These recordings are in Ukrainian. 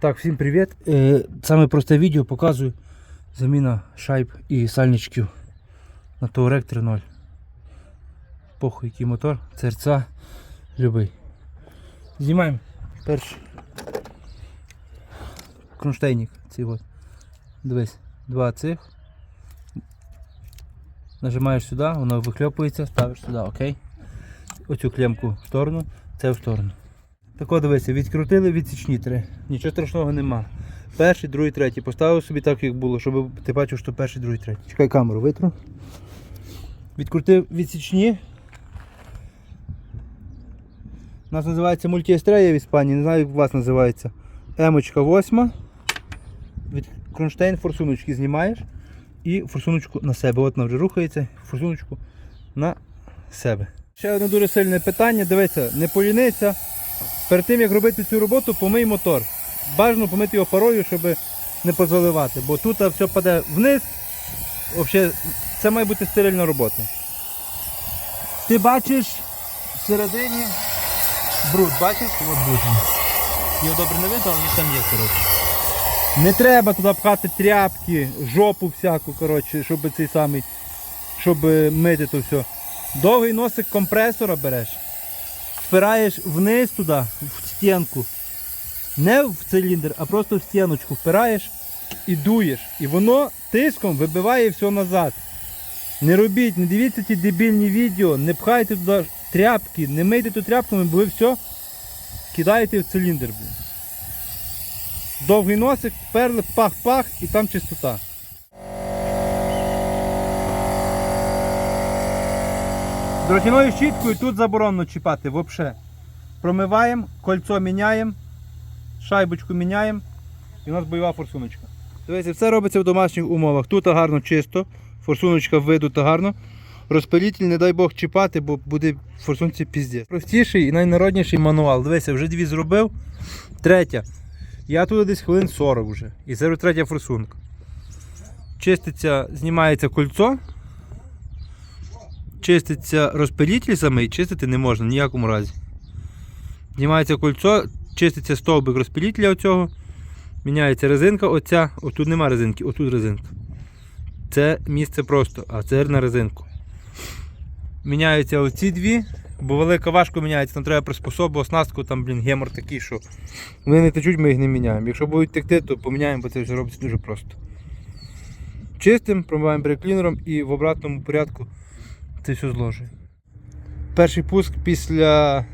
Так, всім привіт. Е, Саме просте відео показую заміна шайб і сальничків на Touareg 3.0. Похуй який мотор, серця, любий. Знімаємо перший кронштейник. Цей от. Дивись, два цих. Нажимаєш сюди, воно вихльопується, ставиш сюди, окей. Оцю клемку в сторону, це в сторону. Так от дивися, відкрутили відсічні три. Нічого страшного нема. Перший, другий, третій. Поставив собі так, як було, щоб ти бачив, що перший, другий, третій. Чекай камеру, витру. Відкрутив відсічні. У нас називається мультіестрея в Іспанії, не знаю, як у вас називається. Емочка 8. Від кронштейн форсуночки знімаєш і форсуночку на себе. От вона вже рухається, форсуночку на себе. Ще одне дуже сильне питання. Дивися, не полінися. Перед тим як робити цю роботу, помий мотор. Бажано помити його парою, щоб не позаливати, бо тут все паде вниз. Взагалі, це має бути стерильна робота. Ти бачиш всередині бруд, бачиш? От бруд. Його добре не видно, але він там є, коротше. Не треба туди пхати тряпки, жопу всяку, коротше, щоб цей самий, щоб мити то все. Довгий носик компресора береш впираєш вниз туди, в стінку. Не в циліндр, а просто в стіночку впираєш і дуєш. І воно тиском вибиває все назад. Не робіть, не дивіться ті дебільні відео, не пхайте туди тряпки, не мийте ту тряпками, бо ви все кидаєте в циліндр. Довгий носик, вперли, пах-пах і там чистота. Дротяною щіткою тут заборонено чіпати взагалі. Промиваємо, кольцо міняємо, шайбочку міняємо і у нас бойова форсуночка. Дивіться, все робиться в домашніх умовах. Тут гарно чисто, форсуночка видута гарно. Розпилітель, не дай Бог чіпати, бо буде форсунці піздець. Простіший і найнародніший мануал. Дивися, вже дві зробив. Третя. Я тут десь хвилин 40 вже. І це третя форсунка. Чиститься, знімається кольцо. Чиститься розпилітель самий, чистити не можна в ніякому разі. Знімається кольцо, чиститься стовбик розпилітеля оцього. Міняється резинка, оця, отут нема резинки, отут резинка. Це місце просто, а це на резинку. Міняються оці дві, бо велика важко міняється, там треба приспособу, оснастку, там, блін, гемор такий, що вони не течуть, ми їх не міняємо. Якщо будуть текти, то поміняємо, бо це все робиться дуже просто. Чистим, промиваємо переклінером і в обратному порядку це все зложує. Перший пуск після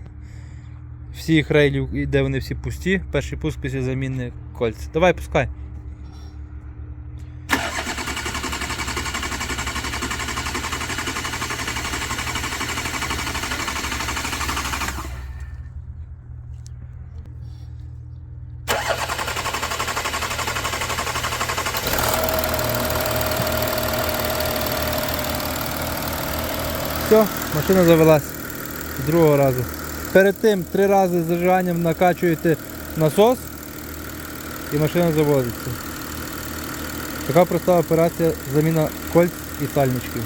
всіх рейлів, де вони всі пусті, перший пуск після заміни кольця. Давай пускай. Все, машина завелась з другого разу. Перед тим три рази з зажиганням накачуєте насос і машина заводиться. Така проста операція заміна кольць і сальничків.